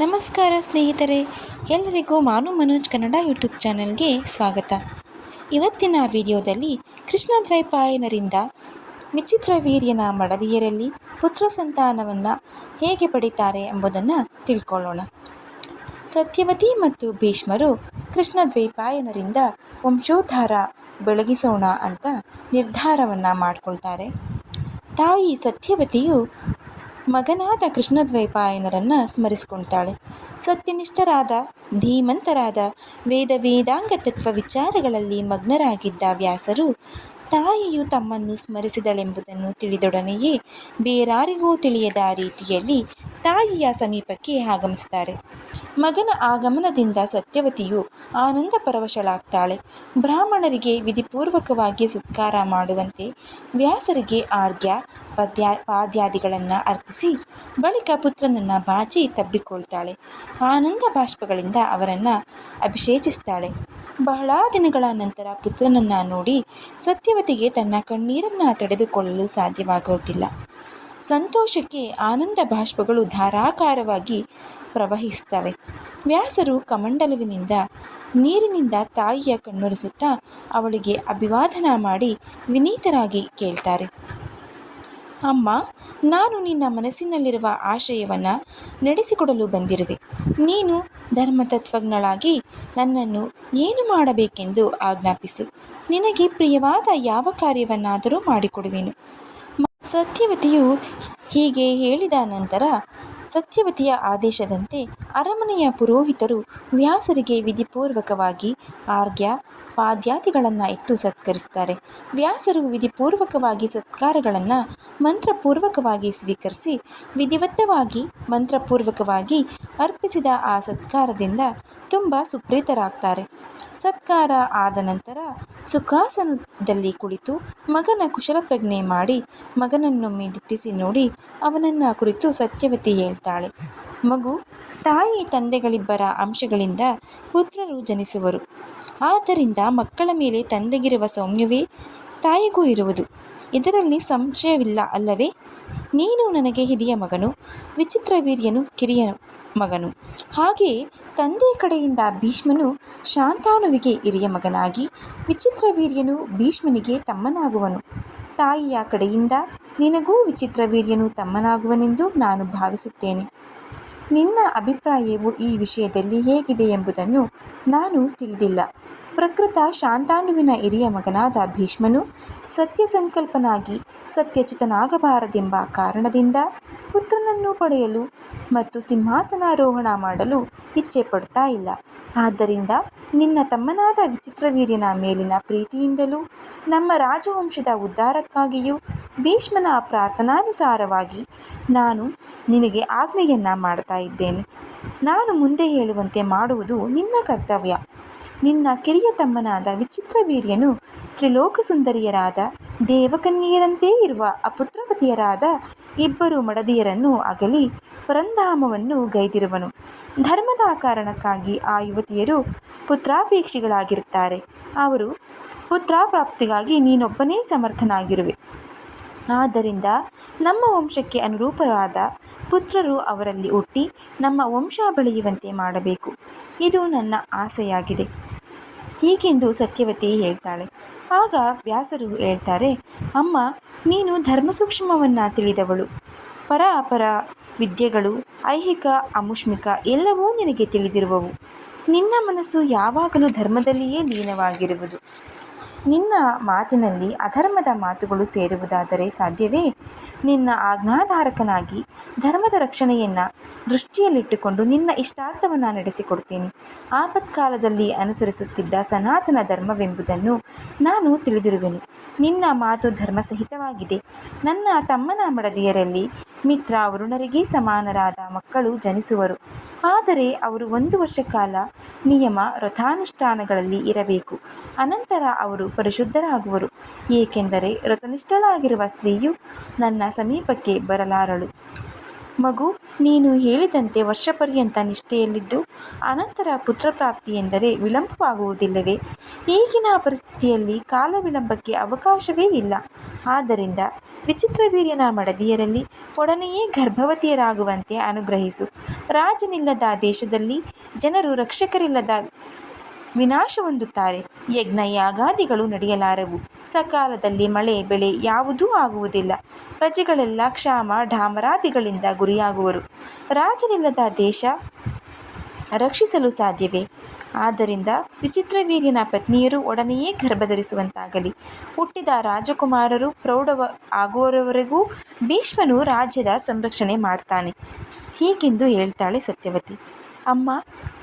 ನಮಸ್ಕಾರ ಸ್ನೇಹಿತರೆ, ಎಲ್ಲರಿಗೂ ಮಾನು ಮನೋಜ್ ಕನ್ನಡ ಯೂಟ್ಯೂಬ್ ಚಾನೆಲ್ಗೆ ಸ್ವಾಗತ. ಇವತ್ತಿನ ವಿಡಿಯೋದಲ್ಲಿ ಕೃಷ್ಣ ದ್ವೈಪಾಯನರಿಂದ ವಿಚಿತ್ರ ವೀರ್ಯನ ಮಡದಿಯರಲ್ಲಿ ಪುತ್ರ ಸಂತಾನವನ್ನು ಹೇಗೆ ಪಡಿತಾರೆ ಎಂಬುದನ್ನು ತಿಳ್ಕೊಳ್ಳೋಣ. ಸತ್ಯವತಿ ಮತ್ತು ಭೀಷ್ಮರು ಕೃಷ್ಣ ದ್ವೈಪಾಯನರಿಂದ ವಂಶೋದ್ಧಾರ ಬೆಳಗಿಸೋಣ ಅಂತ ನಿರ್ಧಾರವನ್ನು ಮಾಡಿಕೊಳ್ತಾರೆ. ತಾಯಿ ಸತ್ಯವತಿಯು ಮಗನಾದ ಕೃಷ್ಣದ್ವೈಪಾಯನರನ್ನು ಸ್ಮರಿಸಿಕೊಳ್ತಾಳೆ. ಸತ್ಯನಿಷ್ಠರಾದ, ಧೀಮಂತರಾದ ವೇದ ವೇದಾಂಗ ತತ್ವ ವಿಚಾರಗಳಲ್ಲಿ ಮಗ್ನರಾಗಿದ್ದ ವ್ಯಾಸರು ತಾಯಿಯು ತಮ್ಮನ್ನು ಸ್ಮರಿಸಿದಳೆಂಬುದನ್ನು ತಿಳಿದೊಡನೆಯೇ ಬೇರಾರಿಗೂ ತಿಳಿಯದ ರೀತಿಯಲ್ಲಿ ತಾಯಿಯ ಸಮೀಪಕ್ಕೆ ಆಗಮಿಸ್ತಾರೆ. ಮಗನ ಆಗಮನದಿಂದ ಸತ್ಯವತಿಯು ಆನಂದ ಪರವಶಳಾಗ್ತಾಳೆ. ಬ್ರಾಹ್ಮಣರಿಗೆ ವಿಧಿಪೂರ್ವಕವಾಗಿ ಸತ್ಕಾರ ಮಾಡುವಂತೆ ವ್ಯಾಸರಿಗೆ ಆರ್ಘ್ಯ ಪದ್ಯ, ಪಾದ್ಯಾದಿಗಳನ್ನು ಅರ್ಪಿಸಿ ಬಳಿಕ ಪುತ್ರನನ್ನು ಬಾಚಿ ತಬ್ಬಿಕೊಳ್ತಾಳೆ. ಆನಂದ ಬಾಷ್ಪಗಳಿಂದ ಅವರನ್ನು ಅಭಿಷೇಚಿಸ್ತಾಳೆ. ಬಹಳ ದಿನಗಳ ನಂತರ ಪುತ್ರನನ್ನು ನೋಡಿ ಸತ್ಯವತಿಗೆ ತನ್ನ ಕಣ್ಣೀರನ್ನು ತಡೆದುಕೊಳ್ಳಲು ಸಾಧ್ಯವಾಗುವುದಿಲ್ಲ ಸಂತೋಷಕ್ಕೆ ಆನಂದ ಬಾಷ್ಪಗಳು ಧಾರಾಕಾರವಾಗಿ ಪ್ರವಹಿಸ್ತವೆ. ವ್ಯಾಸರು ಕಮಂಡಲುವಿನಿಂದ ನೀರಿನಿಂದ ತಾಯಿಯ ಕಣ್ಣೊರೆಸುತ್ತಾ ಅವಳಿಗೆ ಅಭಿವಾದನ ಮಾಡಿ ವಿನೀತರಾಗಿ ಕೇಳ್ತಾರೆ. ಅಮ್ಮ, ನಾನು ನಿನ್ನ ಮನಸ್ಸಿನಲ್ಲಿರುವ ಆಶಯವನ್ನು ನಡೆಸಿಕೊಡಲು ಬಂದಿರುವೆ. ನೀನು ಧರ್ಮತತ್ವಜ್ಞಳಾಗಿ ನನ್ನನ್ನು ಏನು ಮಾಡಬೇಕೆಂದು ಆಜ್ಞಾಪಿಸು. ನಿನಗೆ ಪ್ರಿಯವಾದ ಯಾವ ಕಾರ್ಯವನ್ನಾದರೂ ಮಾಡಿಕೊಡುವೆನು. ಸತ್ಯವತಿಯು ಹೀಗೆ ಹೇಳಿದ ನಂತರ ಸತ್ಯವತಿಯ ಆದೇಶದಂತೆ ಅರಮನೆಯ ಪುರೋಹಿತರು ವ್ಯಾಸರಿಗೆ ವಿಧಿಪೂರ್ವಕವಾಗಿ ಆರ್ಘ್ಯ ಪಾದ್ಯಾದಿಗಳನ್ನು ಇಟ್ಟು ಸತ್ಕರಿಸ್ತಾರೆ. ವ್ಯಾಸರು ವಿಧಿಪೂರ್ವಕವಾಗಿ ಸತ್ಕಾರಗಳನ್ನು ಮಂತ್ರಪೂರ್ವಕವಾಗಿ ಸ್ವೀಕರಿಸಿ, ವಿಧಿವತ್ತವಾಗಿ ಮಂತ್ರಪೂರ್ವಕವಾಗಿ ಅರ್ಪಿಸಿದ ಆ ಸತ್ಕಾರದಿಂದ ತುಂಬ ಸುಪ್ರೀತರಾಗ್ತಾರೆ. ಸತ್ಕಾರ ಆದ ನಂತರ ಸುಖಾಸನದಲ್ಲಿ ಕುಳಿತು ಮಗನ ಕುಶಲಪ್ರಜ್ಞೆ ಮಾಡಿ, ಮಗನನ್ನು ದಿಟ್ಟಿಸಿ ನೋಡಿ ಅವನನ್ನು ಕುರಿತು ಸತ್ಯವತಿ ಹೇಳ್ತಾಳೆ. ಮಗು ತಾಯಿ ತಂದೆಗಳಿಬ್ಬರ ಅಂಶಗಳಿಂದ ಪುತ್ರರು ಜನಿಸುವರು. ಆದ್ದರಿಂದ ಮಕ್ಕಳ ಮೇಲೆ ತಂದೆಗಿರುವ ಸೌಮ್ಯವೇ ತಾಯಿಗೂ ಇರುವುದು. ಇದರಲ್ಲಿ ಸಂಶಯವಿಲ್ಲ ಅಲ್ಲವೇ? ನೀನು ನನಗೆ ಹಿರಿಯ ಮಗನು, ವಿಚಿತ್ರ ವೀರ್ಯನು ಕಿರಿಯ ಮಗನು. ಹಾಗೆಯೇ ತಂದೆಯ ಕಡೆಯಿಂದ ಭೀಷ್ಮನು ಶಾಂತಾನುವಿಗೆ ಹಿರಿಯ ಮಗನಾಗಿ, ವಿಚಿತ್ರ ವೀರ್ಯನು ಭೀಷ್ಮನಿಗೆ ತಮ್ಮನಾಗುವನು. ತಾಯಿಯ ಕಡೆಯಿಂದ ನಿನಗೂ ವಿಚಿತ್ರ ವೀರ್ಯನು ತಮ್ಮನಾಗುವನೆಂದು ನಾನು ಭಾವಿಸುತ್ತೇನೆ. ನಿನ್ನ ಅಭಿಪ್ರಾಯವು ಈ ವಿಷಯದಲ್ಲಿ ಹೇಗಿದೆ ಎಂಬುದನ್ನು ನಾನು ತಿಳಿದಿಲ್ಲ. ಪ್ರಕೃತ ಶಾಂತಾಂಡುವಿನ ಹಿರಿಯ ಮಗನಾದ ಭೀಷ್ಮನು ಸತ್ಯ ಸಂಕಲ್ಪನಾಗಿ ಸತ್ಯಚ್ಯುತನಾಗಬಾರದೆಂಬ ಕಾರಣದಿಂದ ಪುತ್ರನನ್ನು ಪಡೆಯಲು ಮತ್ತು ಸಿಂಹಾಸನಾರೋಹಣ ಮಾಡಲು ಇಚ್ಛೆ ಪಡ್ತಾ ಇಲ್ಲ. ಆದ್ದರಿಂದ ನಿನ್ನ ತಮ್ಮನಾದ ವಿಚಿತ್ರವೀರ್ಯನ ಮೇಲಿನ ಪ್ರೀತಿಯಿಂದಲೂ ನಮ್ಮ ರಾಜವಂಶದ ಉದ್ಧಾರಕ್ಕಾಗಿಯೂ ಭೀಷ್ಮನ ಪ್ರಾರ್ಥನಾನುಸಾರವಾಗಿ ನಾನು ನಿನಗೆ ಆಜ್ಞೆಯನ್ನು ಮಾಡ್ತಾ ಇದ್ದೇನೆ. ನಾನು ಮುಂದೆ ಹೇಳುವಂತೆ ಮಾಡುವುದು ನಿನ್ನ ಕರ್ತವ್ಯ. ನಿನ್ನ ಕಿರಿಯ ತಮ್ಮನಾದ ವಿಚಿತ್ರವೀರ್ಯನು ತ್ರಿಲೋಕಸುಂದರಿಯರಾದ ದೇವಕನ್ಯೆಯರಂತೆ ಇರುವ ಅಪುತ್ರವತಿಯರಾದ ಇಬ್ಬರು ಮಡದಿಯರನ್ನು ಅಗಲಿ ಪರಂಧಾಮವನ್ನು ಗೈದಿರುವನು. ಧರ್ಮದ ಕಾರಣಕ್ಕಾಗಿ ಆ ಯುವತಿಯರು ಪುತ್ರಾಪೇಕ್ಷಿಗಳಾಗಿರುತ್ತಾರೆ. ಅವರು, ಪುತ್ರಾಪ್ರಾಪ್ತಿಗಾಗಿ ನೀನೊಬ್ಬನೇ ಸಮರ್ಥನಾಗಿರುವೆ. ಆದ್ದರಿಂದ ನಮ್ಮ ವಂಶಕ್ಕೆ ಅನುರೂಪರಾದ ಪುತ್ರರು ಅವರಲ್ಲಿ ಹುಟ್ಟಿ ನಮ್ಮ ವಂಶ ಬೆಳೆಯುವಂತೆ ಮಾಡಬೇಕು. ಇದು ನನ್ನ ಆಸೆಯಾಗಿದೆ. ಹೀಗೆಂದು ಸತ್ಯವತಿ ಹೇಳ್ತಾಳೆ. ಆಗ ವ್ಯಾಸರು ಹೇಳ್ತಾರೆ, ಅಮ್ಮ, ನೀನು ಧರ್ಮಸೂಕ್ಷ್ಮವನ್ನು ತಿಳಿದವಳು. ಪರ ಅಪರ ವಿದ್ಯೆಗಳು, ಐಹಿಕ, ಅಮುಷ್ಮಿಕ ಎಲ್ಲವೂ ನಿನಗೆ ತಿಳಿದಿರುವವು. ನಿನ್ನ ಮನಸ್ಸು ಯಾವಾಗಲೂ ಧರ್ಮದಲ್ಲಿಯೇ ಲೀನವಾಗಿರುವುದು. ನಿನ್ನ ಮಾತಿನಲ್ಲಿ ಅಧರ್ಮದ ಮಾತುಗಳು ಸೇರುವುದಾದರೆ ಸಾಧ್ಯವೇ? ನಿನ್ನ ಆಜ್ಞಾಧಾರಕನಾಗಿ ಧರ್ಮದ ರಕ್ಷಣೆಯನ್ನು ದೃಷ್ಟಿಯಲ್ಲಿಟ್ಟುಕೊಂಡು ನಿನ್ನ ಇಷ್ಟಾರ್ಥವನ್ನು ನಡೆಸಿಕೊಡ್ತೀನಿ. ಆಪತ್ಕಾಲದಲ್ಲಿ ಅನುಸರಿಸುತ್ತಿದ್ದ ಸನಾತನ ಧರ್ಮವೆಂಬುದನ್ನು ನಾನು ತಿಳಿದಿರುವೆನು. ನಿನ್ನ ಮಾತು ಧರ್ಮಸಹಿತವಾಗಿದೆ. ನನ್ನ ತಮ್ಮನ ಮಡದಿಯರಲ್ಲಿ ಮಿತ್ರ ವರುಣರಿಗೆ ಸಮಾನರಾದ ಮಕ್ಕಳು ಜನಿಸುವರು. ಆದರೆ ಅವರು ಒಂದು ವರ್ಷ ಕಾಲ ನಿಯಮ ವ್ರತಾನುಷ್ಠಾನಗಳಲ್ಲಿ ಇರಬೇಕು. ಅನಂತರ ಅವರು ಪರಿಶುದ್ಧರಾಗುವರು. ಏಕೆಂದರೆ ವ್ರತನಿಷ್ಠಳಾಗಿರುವ ಸ್ತ್ರೀಯು ನನ್ನ ಸಮೀಪಕ್ಕೆ ಬರಲಾರಳು. ಮಗು, ನೀನು ಹೇಳಿದಂತೆ ವರ್ಷಪರ್ಯಂತ ನಿಷ್ಠೆಯಲ್ಲಿದ್ದು, ಅನಂತರ ಪುತ್ರಪ್ರಾಪ್ತಿ ಎಂದರೆ ವಿಳಂಬವಾಗುವುದಿಲ್ಲವೇ? ಈಗಿನ ಪರಿಸ್ಥಿತಿಯಲ್ಲಿ ಕಾಲ ವಿಳಂಬಕ್ಕೆ ಅವಕಾಶವೇ ಇಲ್ಲ. ಆದ್ದರಿಂದ ವಿಚಿತ್ರವೀರ್ಯನ ಮಡದಿಯರಲ್ಲಿ ಒಡನೆಯೇ ಗರ್ಭವತಿಯರಾಗುವಂತೆ ಅನುಗ್ರಹಿಸು. ರಾಜನಿಲ್ಲದ ದೇಶದಲ್ಲಿ ಜನರು ರಕ್ಷಕರಿಲ್ಲದ ವಿನಾಶ ಹೊಂದುತ್ತಾರೆ. ಯಜ್ಞ ಯಾಗಾದಿಗಳು ನಡೆಯಲಾರವು. ಸಕಾಲದಲ್ಲಿ ಮಳೆ, ಬೆಳೆ ಯಾವುದೂ ಆಗುವುದಿಲ್ಲ. ಪ್ರಜೆಗಳೆಲ್ಲ ಕ್ಷಾಮ, ಢಾಮರಾದಿಗಳಿಂದ ಗುರಿಯಾಗುವರು. ರಾಜನಿಲ್ಲದ ದೇಶ ರಕ್ಷಿಸಲು ಸಾಧ್ಯವೇ? ಆದ್ದರಿಂದ ವಿಚಿತ್ರವೀರ್ಯನ ಪತ್ನಿಯರು ಒಡನೆಯೇ ಗರ್ಭಧರಿಸುವಂತಾಗಲಿ. ಹುಟ್ಟಿದ ರಾಜಕುಮಾರರು ಪ್ರೌಢವ ಆಗುವವರೆಗೂ ಭೀಷ್ಮನು ರಾಜ್ಯದ ಸಂರಕ್ಷಣೆ ಮಾಡ್ತಾನೆ. ಹೀಗೆಂದು ಹೇಳ್ತಾಳೆ ಸತ್ಯವತಿ. ಅಮ್ಮ,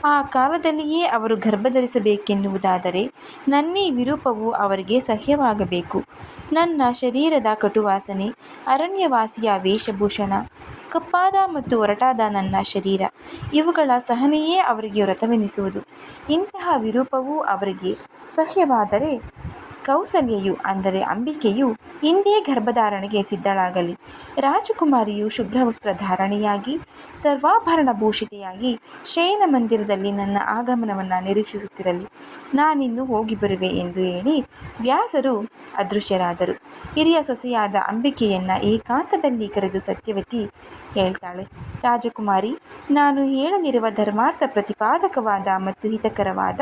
ಆ ಕಾಲದಲ್ಲಿಯೇ ಅವರು ಗರ್ಭಧರಿಸಬೇಕೆನ್ನುವುದಾದರೆ ನನ್ನೀ ವಿರೂಪವು ಅವರಿಗೆ ಸಹ್ಯವಾಗಬೇಕು. ನನ್ನ ಶರೀರದ ಕಟುವಾಸನೆ, ಅರಣ್ಯವಾಸಿಯ ವೇಷಭೂಷಣ, ಕಪ್ಪಾದ ಮತ್ತು ಒರಟಾದ ನನ್ನ ಶರೀರ, ಇವುಗಳ ಸಹನೆಯೇ ಅವರಿಗೆ ವ್ರತವೆನಿಸುವುದು. ಇಂತಹ ವಿರೂಪವು ಅವರಿಗೆ ಸಹ್ಯವಾದರೆ ಕೌಸಲ್ಯೆಯು, ಅಂದರೆ ಅಂಬಿಕೆಯು ಇಂದೇ ಗರ್ಭಧಾರಣೆಗೆ ಸಿದ್ಧಳಾಗಲಿ. ರಾಜಕುಮಾರಿಯು ಶುಭ್ರವಸ್ತ್ರ ಧಾರಣೆಯಾಗಿ, ಸರ್ವಾಭರಣ ಭೂಷಿತೆಯಾಗಿ ಶಯನ ಮಂದಿರದಲ್ಲಿ ನನ್ನ ಆಗಮನವನ್ನು ನಿರೀಕ್ಷಿಸುತ್ತಿರಲಿ. ನಾನಿನ್ನು ಹೋಗಿ ಬರುವೆ ಎಂದು ಹೇಳಿ ವ್ಯಾಸರು ಅದೃಶ್ಯರಾದರು. ಹಿರಿಯ ಸೊಸೆಯಾದ ಅಂಬಿಕೆಯನ್ನು ಏಕಾಂತದಲ್ಲಿ ಕರೆದು ಸತ್ಯವತಿ ಹೇಳ್ತಾಳೆ. ರಾಜಕುಮಾರಿ, ನಾನು ಹೇಳಲಿರುವ ಧರ್ಮಾರ್ಥ ಪ್ರತಿಪಾದಕವಾದ ಮತ್ತು ಹಿತಕರವಾದ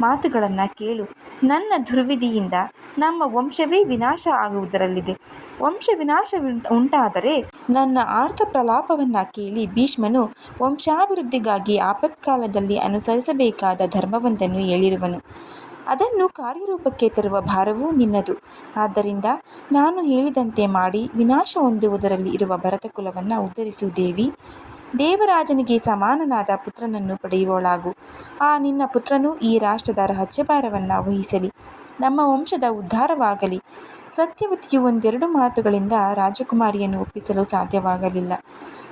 ಮಾತುಗಳನ್ನು ಕೇಳು. ನನ್ನ ದುರ್ವಿಧಿಯಿಂದ ನಮ್ಮ ವಂಶವೇ ವಿನಾಶ ಆಗುವುದರಲ್ಲಿದೆ. ವಂಶ ವಿನಾಶ ಉಂಟಾದರೆ ನನ್ನ ಆರ್ಥ ಪ್ರಲಾಪವನ್ನು ಕೇಳಿ ಭೀಷ್ಮನು ವಂಶಾಭಿವೃದ್ಧಿಗಾಗಿ ಆಪತ್ಕಾಲದಲ್ಲಿ ಅನುಸರಿಸಬೇಕಾದ ಧರ್ಮವೊಂದನ್ನು ಹೇಳಿರುವನು. ಅದನ್ನು ಕಾರ್ಯರೂಪಕ್ಕೆ ತರುವ ಭಾರವೂ ನಿನ್ನದು. ಆದ್ದರಿಂದ ನಾನು ಹೇಳಿದಂತೆ ಮಾಡಿ ವಿನಾಶ ಹೊಂದುವುದರಲ್ಲಿ ಇರುವ ಭರತ ಕುಲವನ್ನು ಉದ್ಧರಿಸು ದೇವಿ. ದೇವರಾಜನಿಗೆ ಸಮಾನನಾದ ಪುತ್ರನನ್ನು ಪಡೆಯುವಳಾಗು ಆ ನಿನ್ನ ಪುತ್ರನು ಈ ರಾಷ್ಟ್ರದ ರಾಜ್ಯಭಾರವನ್ನು ವಹಿಸಲಿ. ನಮ್ಮ ವಂಶದ ಉದ್ಧಾರವಾಗಲಿ. ಸತ್ಯವತಿಯು ಒಂದೆರಡು ಮಾತುಗಳಿಂದ ರಾಜಕುಮಾರಿಯನ್ನು ಒಪ್ಪಿಸಲು ಸಾಧ್ಯವಾಗಲಿಲ್ಲ.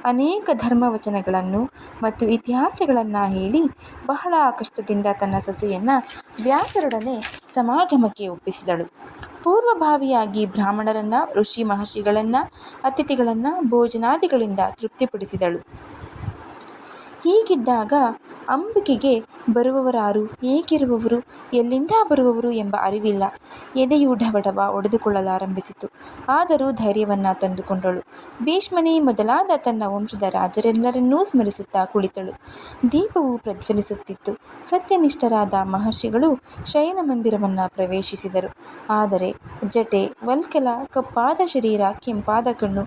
ಅನೇಕ ಧರ್ಮವಚನಗಳನ್ನು ಮತ್ತು ಇತಿಹಾಸಗಳನ್ನು ಹೇಳಿ ಬಹಳ ಕಷ್ಟದಿಂದ ತನ್ನ ಸೊಸೆಯನ್ನು ವ್ಯಾಸರೊಡನೆ ಸಮಾಗಮಕ್ಕೆ ಒಪ್ಪಿಸಿದಳು. ಪೂರ್ವಭಾವಿಯಾಗಿ ಬ್ರಾಹ್ಮಣರನ್ನು, ಋಷಿ ಮಹರ್ಷಿಗಳನ್ನು, ಅತಿಥಿಗಳನ್ನು ಭೋಜನಾದಿಗಳಿಂದ ತೃಪ್ತಿಪಡಿಸಿದಳು. ಹೀಗಿದ್ದಾಗ ಅಂಬಿಕೆಗೆ ಬರುವವರಾರು ಹೇಗಿರುವವರು? ಎಲ್ಲಿಂದ ಬರುವವರು ಎಂಬ ಅರಿವಿಲ್ಲ. ಎದೆಯು ಢವಢವ ಒಡೆದುಕೊಳ್ಳಲಾರಂಭಿಸಿತು. ಆದರೂ ಧೈರ್ಯವನ್ನು ತಂದುಕೊಂಡಳು. ಭೀಷ್ಮನಿ ಮೊದಲಾದ ತನ್ನ ವಂಶದ ರಾಜರೆಲ್ಲರನ್ನೂ ಸ್ಮರಿಸುತ್ತಾ ಕುಳಿತಳು. ದೀಪವು ಪ್ರಜ್ವಲಿಸುತ್ತಿತ್ತು. ಸತ್ಯನಿಷ್ಠರಾದ ಮಹರ್ಷಿಗಳು ಶಯನ ಮಂದಿರವನ್ನು ಪ್ರವೇಶಿಸಿದರು. ಆದರೆ ಜಟೆ, ವಲ್ಕಲ, ಕಪ್ಪಾದ ಶರೀರ, ಕೆಂಪಾದ ಕಣ್ಣು,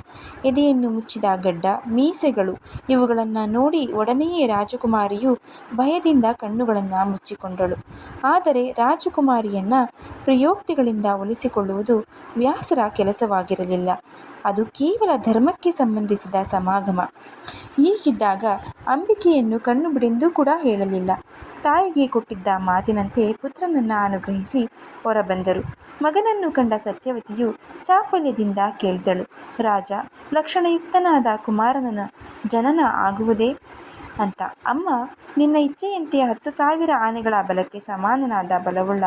ಎದೆಯನ್ನು ಮುಚ್ಚಿದ ಗಡ್ಡ, ಮೀಸೆಗಳು ಇವುಗಳನ್ನು ನೋಡಿ ಒಡನೆಯೇ ರಾಜಕುಮಾರಿಯು ಭಯದಿಂದ ಕಣ್ಣುಗಳನ್ನು ಮುಚ್ಚಿಕೊಂಡಳು. ಆದರೆ ರಾಜಕುಮಾರಿಯನ್ನ ಪ್ರಯೋಕ್ತಿಗಳಿಂದ ಒಲಿಸಿಕೊಳ್ಳುವುದು ವ್ಯಾಸರ ಕೆಲಸವಾಗಿರಲಿಲ್ಲ. ಅದು ಕೇವಲ ಧರ್ಮಕ್ಕೆ ಸಂಬಂಧಿಸಿದ ಸಮಾಗಮ. ಹೀಗಿದ್ದಾಗ ಅಂಬಿಕೆಯನ್ನು ಕಣ್ಣು ಬಿಡೆಂದು ಕೂಡ ಹೇಳಲಿಲ್ಲ. ತಾಯಿಗೆ ಕೊಟ್ಟಿದ್ದ ಮಾತಿನಂತೆ ಪುತ್ರನನ್ನು ಅನುಗ್ರಹಿಸಿ ಹೊರಬಂದರು. ಮಗನನ್ನು ಕಂಡ ಸತ್ಯವತಿಯು ಚಾಪಲ್ಯದಿಂದ ಕೇಳಿದಳು. ರಾಜ, ಲಕ್ಷಣಯುಕ್ತನಾದ ಕುಮಾರನ ಜನನ ಆಗುವುದೇ? ಅಂತ. ಅಮ್ಮ, ನಿನ್ನ ಇಚ್ಛೆಯಂತೆ ಹತ್ತು ಸಾವಿರ ಆನೆಗಳ ಬಲಕ್ಕೆ ಸಮಾನನಾದ ಬಲವುಳ್ಳ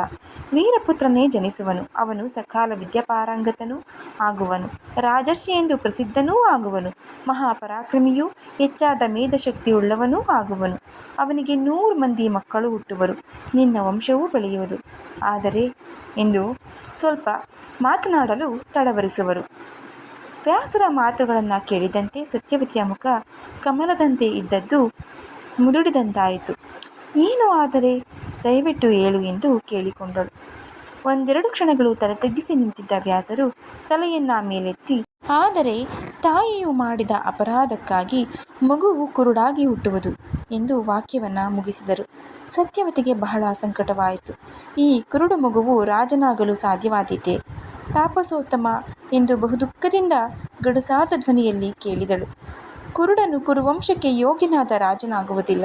ವೀರಪುತ್ರನೇ ಜನಿಸುವನು. ಅವನು ಸಕಾಲ ವಿದ್ಯಾಪಾರಂಗತನೂ ಆಗುವನು. ರಾಜರ್ಷಿ ಎಂದು ಪ್ರಸಿದ್ಧನೂ ಆಗುವನು. ಮಹಾಪರಾಕ್ರಮಿಯೂ ಹೆಚ್ಚಾದ ಮೇಧಶಕ್ತಿಯುಳ್ಳವನೂ ಆಗುವನು. ಅವನಿಗೆ ನೂರು ಮಂದಿ ಮಕ್ಕಳು ಹುಟ್ಟುವರು. ನಿನ್ನ ವಂಶವೂ ಬೆಳೆಯುವುದು. ಆದರೆ, ಎಂದು ಸ್ವಲ್ಪ ಮಾತನಾಡಲು ತಡವರಿಸುವರು. ವ್ಯಾಸರ ಮಾತುಗಳನ್ನು ಕೇಳಿದಂತೆ ಸತ್ಯವತಿಯ ಮುಖ ಕಮಲದಂತೆ ಇದ್ದದ್ದು ಮುದುಡಿದಂತಾಯಿತು. ಏನು ಆದರೆ? ದಯವಿಟ್ಟು ಹೇಳು ಎಂದು ಕೇಳಿಕೊಂಡಳು. ಒಂದೆರಡು ಕ್ಷಣಗಳು ತಲೆ ತಗ್ಗಿಸಿ ನಿಂತಿದ್ದ ವ್ಯಾಸರು ತಲೆಯನ್ನ ಮೇಲೆತ್ತಿ, ಆದರೆ ತಾಯಿಯು ಮಾಡಿದ ಅಪರಾಧಕ್ಕಾಗಿ ಮಗುವು ಕುರುಡಾಗಿ ಹುಟ್ಟುವುದು ಎಂದು ವಾಕ್ಯವನ್ನು ಮುಗಿಸಿದರು. ಸತ್ಯವತಿಗೆ ಬಹಳ ಸಂಕಟವಾಯಿತು. ಈ ಕುರುಡು ಮಗುವು ರಾಜನಾಗಲು ಸಾಧ್ಯವಾದೀತೆ. ತಾಪಸೋತ್ತಮ ಎಂದು ಬಹುದುಃಖದಿಂದ ಗಡುಸಾದ ಧ್ವನಿಯಲ್ಲಿ ಕೇಳಿದಳು. ಕುರುಡನು ಕುರುವಂಶಕ್ಕೆ ಯೋಗ್ಯನಾದ ರಾಜನಾಗುವುದಿಲ್ಲ.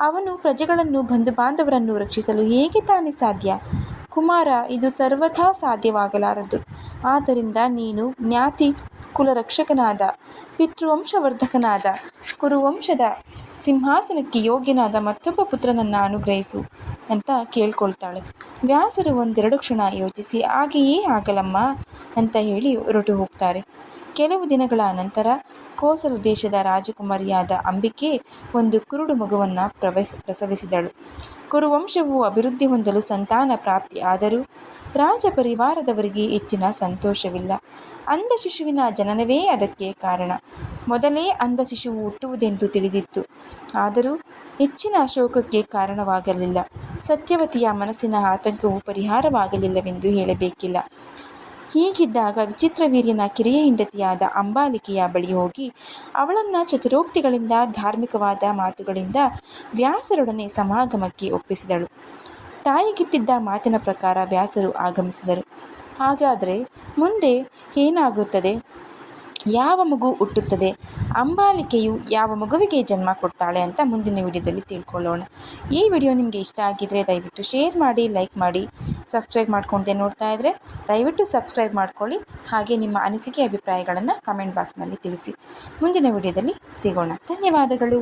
ಅವನು ಪ್ರಜೆಗಳನ್ನು, ಬಂಧುಬಾಂಧವರನ್ನು ರಕ್ಷಿಸಲು ಹೇಗೆ ತಾನೇ ಸಾಧ್ಯ? ಕುಮಾರ, ಇದು ಸರ್ವಥಾ ಸಾಧ್ಯವಾಗಲಾರದು. ಆದ್ದರಿಂದ ನೀನು ಜ್ಞಾತಿ ಕುಲರಕ್ಷಕನಾದ, ಪಿತೃವಂಶವರ್ಧಕನಾದ, ಕುರುವಂಶದ ಸಿಂಹಾಸನಕ್ಕೆ ಯೋಗ್ಯನಾದ ಮತ್ತೊಬ್ಬ ಪುತ್ರನನ್ನು ಅನುಗ್ರಹಿಸು ಅಂತ ಕೇಳ್ಕೊಳ್ತಾಳೆ. ವ್ಯಾಸರು ಒಂದೆರಡು ಕ್ಷಣ ಯೋಚಿಸಿ, ಹಾಗೆಯೇ ಆಗಲಮ್ಮ ಅಂತ ಹೇಳಿ ಹೊರಟು ಹೋಗ್ತಾರೆ. ಕೆಲವು ದಿನಗಳ ನಂತರ ಕೋಸಲ ದೇಶದ ರಾಜಕುಮಾರಿಯಾದ ಅಂಬಿಕೆ ಒಂದು ಕುರುಡು ಮಗುವನ್ನು ಪ್ರವೇಶ ಪ್ರಸವಿಸಿದಳು. ಕುರುವಂಶವು ಅಭಿವೃದ್ಧಿ ಹೊಂದಲು ಸಂತಾನ ಪ್ರಾಪ್ತಿ ಆದರೂ ರಾಜ ಪರಿವಾರದವರಿಗೆ ಹೆಚ್ಚಿನ ಸಂತೋಷವಿಲ್ಲ. ಅಂಧ ಶಿಶುವಿನ ಜನನವೇ ಅದಕ್ಕೆ ಕಾರಣ. ಮೊದಲೇ ಅಂಧ ಶಿಶುವು ಹುಟ್ಟುವುದೆಂದು ತಿಳಿದಿತ್ತು. ಆದರೂ ಹೆಚ್ಚಿನ ಅಶೋಕಕ್ಕೆ ಕಾರಣವಾಗಲಿಲ್ಲ. ಸತ್ಯವತಿಯ ಮನಸ್ಸಿನ ಆತಂಕವು ಪರಿಹಾರವಾಗಲಿಲ್ಲವೆಂದು ಹೇಳಬೇಕಿಲ್ಲ. ಹೀಗಿದ್ದಾಗ ವಿಚಿತ್ರವೀರ್ಯನ ಕಿರಿಯ ಹೆಂಡತಿಯಾದ ಅಂಬಾಲಿಕೆಯ ಬಳಿ ಹೋಗಿ ಅವಳನ್ನು ಚತುರೋಕ್ತಿಗಳಿಂದ ಧಾರ್ಮಿಕವಾದ ಮಾತುಗಳಿಂದ ವ್ಯಾಸರೊಡನೆ ಸಮಾಗಮಕ್ಕೆ ಒಪ್ಪಿಸಿದಳು. ತಾಯಿಗಿತ್ತಿದ್ದ ಮಾತಿನ ಪ್ರಕಾರ ವ್ಯಾಸರು ಆಗಮಿಸಿದರು. ಹಾಗಾದರೆ ಮುಂದೆ ಏನಾಗುತ್ತದೆ? ಯಾವ ಮಗು ಹುಟ್ಟುತ್ತದೆ? ಅಂಬಾಲಿಕೆಯು ಯಾವ ಮಗುವಿಗೆ ಜನ್ಮ ಕೊಡ್ತಾಳೆ ಅಂತ ಮುಂದಿನ ವಿಡಿಯೋದಲ್ಲಿ ತಿಳ್ಕೊಳ್ಳೋಣ. ಈ ವಿಡಿಯೋ ನಿಮಗೆ ಇಷ್ಟ ಆಗಿದ್ದರೆ ದಯವಿಟ್ಟು ಶೇರ್ ಮಾಡಿ, ಲೈಕ್ ಮಾಡಿ, ಸಬ್ಸ್ಕ್ರೈಬ್ ಮಾಡ್ಕೊಂಡೆ ನೋಡ್ತಾ ಇದ್ದರೆ ದಯವಿಟ್ಟು ಸಬ್ಸ್ಕ್ರೈಬ್ ಮಾಡ್ಕೊಳ್ಳಿ. ಹಾಗೆ ನಿಮ್ಮ ಅನಿಸಿಕೆ, ಅಭಿಪ್ರಾಯಗಳನ್ನು ಕಮೆಂಟ್ ಬಾಕ್ಸ್ನಲ್ಲಿ ತಿಳಿಸಿ. ಮುಂದಿನ ವಿಡಿಯೋದಲ್ಲಿ ಸಿಗೋಣ. ಧನ್ಯವಾದಗಳು.